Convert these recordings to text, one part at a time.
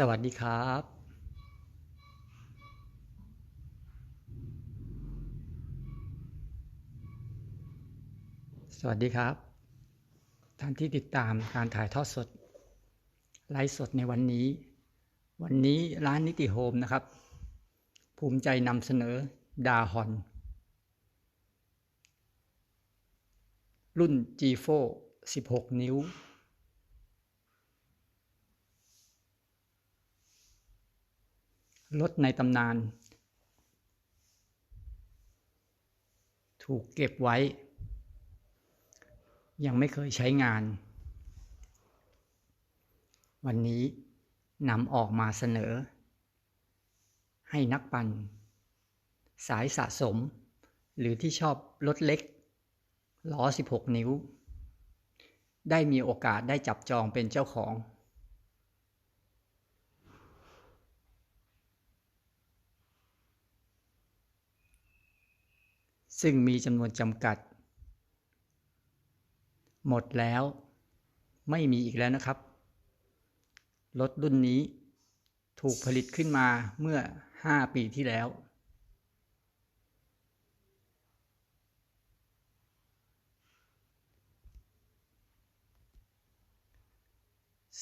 สวัสดีครับ สวัสดีครับ ท่านที่ติดตามการถ่ายทอดสด ไลฟ์สดในวันนี้ วันนี้ร้านนิติโฮมนะครับ ภูมิใจนำเสนอดาฮอน รุ่น G4 16 นิ้ว รถในตำนาน ถูกเก็บไว้ ยังไม่เคยใช้งาน วันนี้นำออกมาเสนอ ให้นักปั่น สายสะสม หรือที่ชอบรถเล็กล้อ 16 นิ้ว ได้มีโอกาสได้จับจองเป็นเจ้าของ ซึ่งมีจำนวนจำกัด หมดแล้วไม่มีอีกแล้วนะครับ รถรุ่นนี้ถูกผลิตขึ้นมาเมื่อ 5 ปีที่แล้ว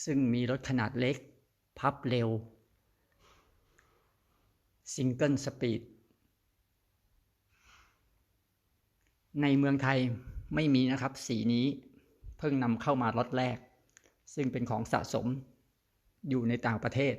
ซึ่งมีรถขนาดเล็ก พับเร็ว ซิงเกิลสปีด ในเมืองไทยไม่มีนะครับ สีนี้เพิ่งนำเข้ามาล็อตแรก ซึ่งเป็นของสะสมอยู่ในต่างประเทศ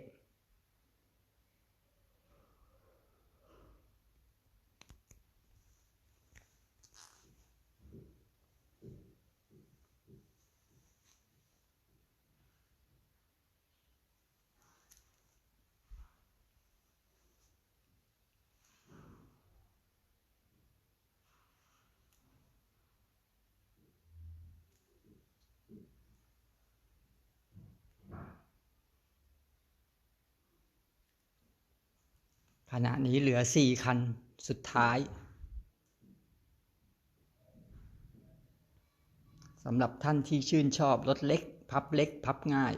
ขณะนี้เหลือ4คันสุดท้ายสำหรับท่านที่ชื่นชอบรถเล็ก พับเล็ก พับง่าย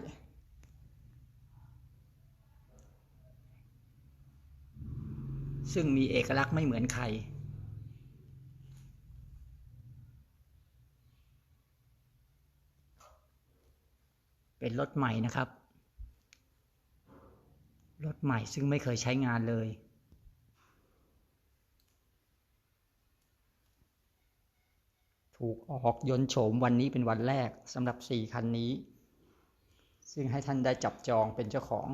ซึ่งมีเอกลักษณ์ไม่เหมือนใคร เป็นรถใหม่นะครับ รถใหม่ซึ่งไม่เคยใช้งานเลย ถูกออกยนโฉมวันนี้เป็นวันแรกสำหรับ 4 คันนี้ ซึ่งให้ท่านได้จับจองเป็นเจ้าของ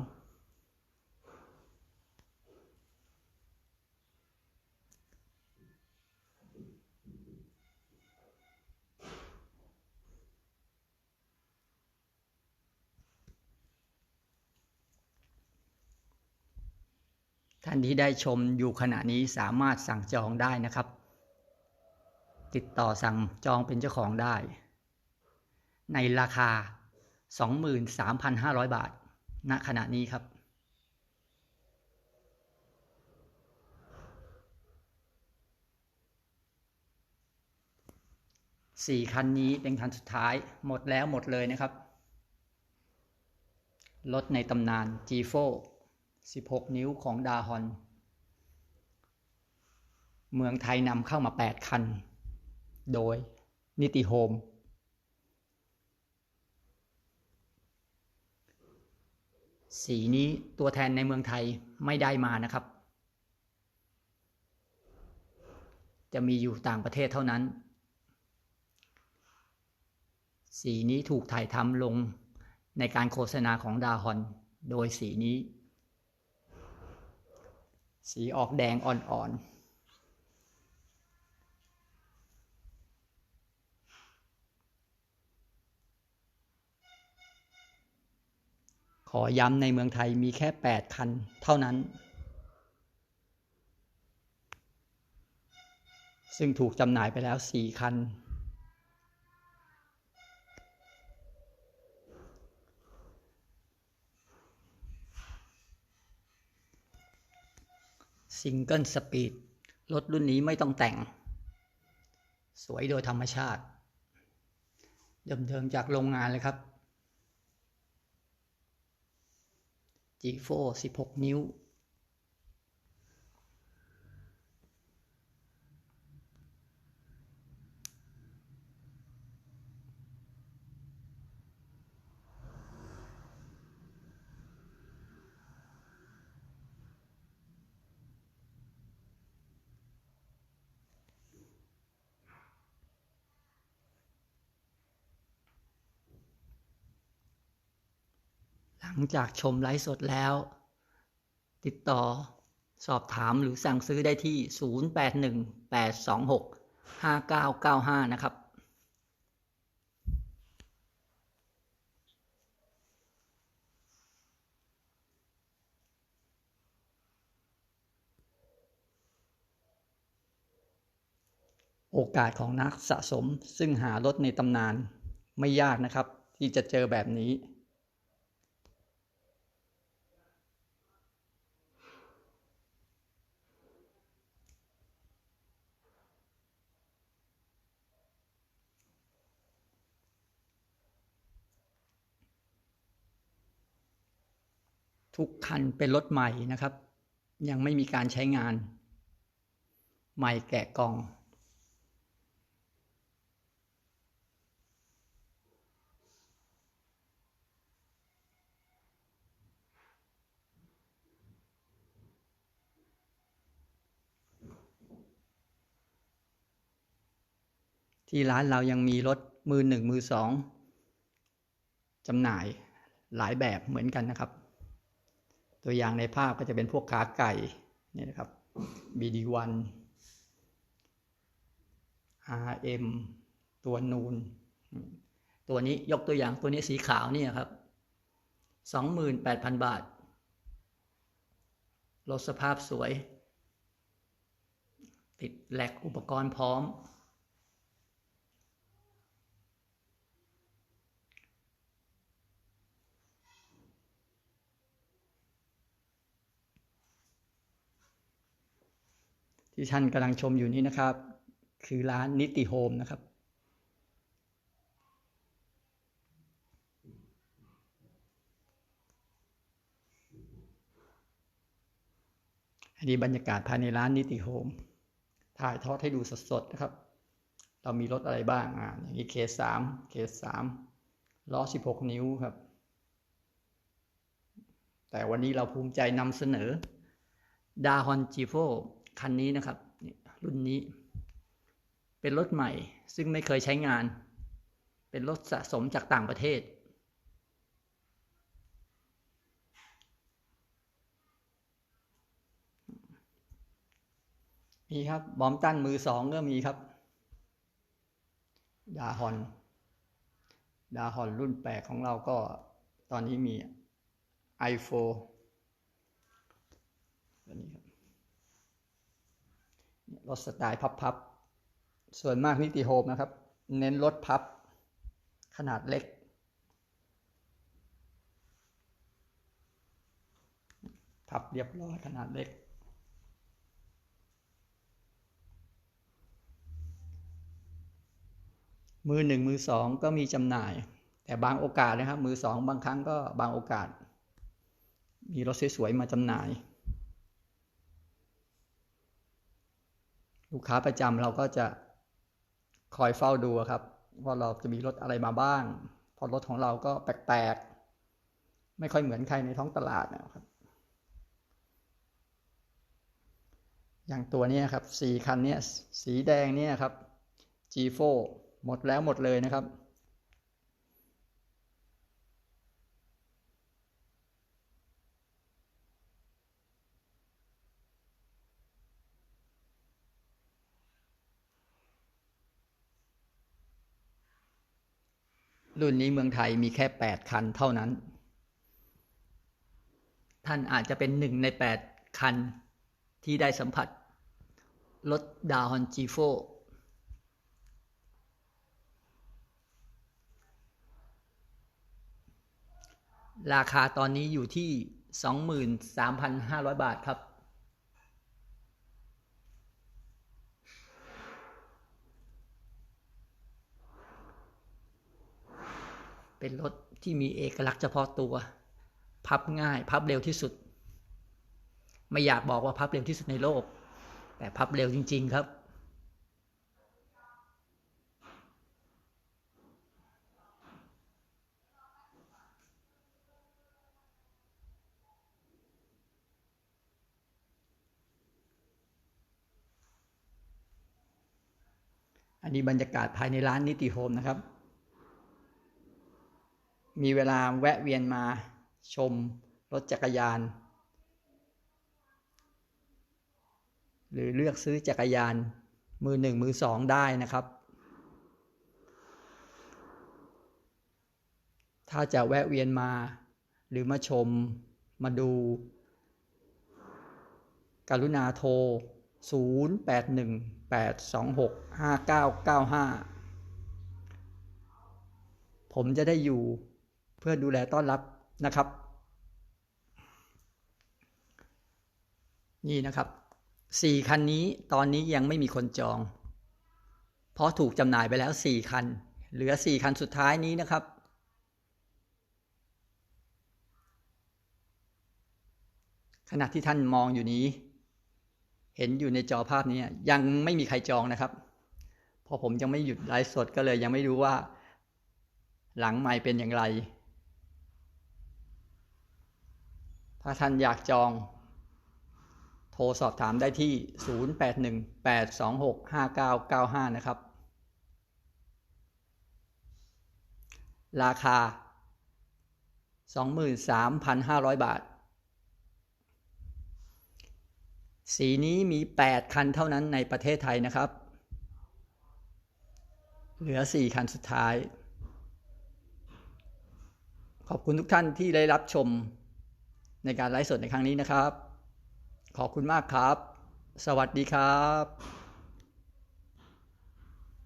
ท่านที่ได้ชมอยู่ขณะนี้สามารถสั่งจองได้นะครับ ติดต่อสั่งจองเป็นเจ้าของได้ ในราคา 23,500 บาท ณ ขณะนี้ครับ สี่คันนี้เป็นคันสุดท้าย หมดแล้วหมดเลยนะครับ รถในตำนาน G4 16 นิ้วของดาฮอนเมืองไทยนำเข้ามา 8 คัน โดยนิติโฮม สีนี้ตัวแทนในเมืองไทยไม่ได้มานะครับ จะมีอยู่ต่างประเทศเท่านั้น สีนี้ถูกถ่ายทำลงในการโฆษณาของดาฮอน โดยสีนี้ สีออกแดงอ่อนๆ ข อย้ำในเมืองไทยมีแค่ 8 คันเท่านั้น ซึ่งถูกจำหน่ายไปแล้ว 4 คัน ซิงเกิลสปีดรถรุ่นนี้ไม่ต้องแต่ง สวยโดยธรรมชาติ เดิมๆจากโรงงานเลยครับ G4 16 นิ้ว หลังจากชมไลฟ์สดแล้ว ติดต่อสอบถามหรือสั่งซื้อได้ที่ 0818265995 นะครับ โอกาสของนักสะสมซึ่งหารถในตำนานไม่ยากนะครับ ที่จะเจอแบบนี้ ทุกคันเป็นรถใหม่นะครับ ยังไม่มีการใช้งาน ใหม่แกะกล่อง ที่ร้านเรายังมีรถมือหนึ่งมือสองจำหน่ายหลายแบบเหมือนกันนะครับ ตัวอย่างในภาพก็จะเป็นพวกขาไก่นี่นะครับ BD1 RM ตัวนูน ตัวนี้ยกตัวอย่างตัวนี้สีขาวนี่ครับ 28,000 บาทรถสภาพสวย ติดแหลกอุปกรณ์พร้อม ที่ท่านกำลังชมอยู่นี้นะครับ คือร้านนิติโฮมนะครับ อันนี้บรรยากาศภายในร้านนิติโฮม ถ่ายทอดให้ดูสดๆนะครับ เรามีรถอะไรบ้างอ่าอย่างนี้เคสสามเคสสามล้อสิบหกนิ้วครับ แต่วันนี้เราภูมิใจนำเสนอดาฮอนจีโฟ คันนี้นะครับรุ่นนี้ เป็นรถใหม่ ซึ่งไม่เคยใช้งาน เป็นรถสะสมจากต่างประเทศ มีครับ บอมตันมือสองก็มีครับ ดาฮอน ดาฮอนรุ่นแปลกของเราก็ตอนนี้มี iPhone ตัวนี้ครับ รถสไตล์พับๆ ส่วนมากนิติโฮมนะครับ เน้นรถพับขนาดเล็ก พับเรียบร้อยขนาดเล็ก มือหนึ่งมือสองก็มีจำหน่าย แต่บางโอกาสนะครับ มือสองบางครั้งก็บางโอกาส มีรถสวยๆมาจำหน่าย ลูกค้าประจำเราก็จะคอยเฝ้าดูครับ ว่าเราจะมีรถอะไรมาบ้าง พอรถของเราก็แปลกๆ ไม่ค่อยเหมือนใครในท้องตลาดนะครับ อย่างตัวนี้ครับสีคันนี้สีแดงเนี่ยครับ G4 หมดแล้วหมดเลยนะครับ รุ่นนี้เมืองไทยมีแค่ 8 คันเท่านั้น ท่านอาจจะเป็นหนึ่งใน 8 คันที่ได้สัมผัสรถดาวฮอน G4 ราคาตอนนี้อยู่ที่ 23,500 บาทครับ เป็นรถที่มีเอกลักษณ์เฉพาะตัว พับง่าย พับเร็วที่สุด ไม่อยากบอกว่าพับเร็วที่สุดในโลก แต่พับเร็วจริง ๆครับ อันนี้บรรยากาศภายในร้านนิติโฮมนะครับ มีเวลาแวะเวียนมาชมรถจักรยาน หรือเลือกซื้อจักรยานมือหนึ่งมือสองได้นะครับ ถ้าจะแวะเวียนมา หรือมาชมมาดู กรุณาโทร 0818265995 ผมจะได้อยู่ พื่อดูแลต้อนรับนะครับ นี่นะครับสี่คันนี้ตอนนี้ยังไม่มีคนจอง เพราะถูกจำหน่ายไปแล้วสี่คัน เหลือสี่คันสุดท้ายนี้นะครับ ขณะที่ท่านมองอยู่นี้ เห็นอยู่ในจอภาพนี้ยังไม่มีใครจองนะครับ เพราะผมยังไม่หยุดไลฟ์สดก็เลยยังไม่รู้ว่าหลังไม่เป็นอย่างไร ถ้าท่านอยากจอง โทรสอบถามได้ที่ 0818265995 นะครับ ราคา 23,500 บาท สีนี้มี 8 คันเท่านั้นในประเทศไทยนะครับ เหลือ 4 คันสุดท้ายขอบคุณทุกท่านที่ได้รับชม ในการไลฟ์สดในครั้งนี้นะครับ ขอบคุณมากครับ สวัสดีครับ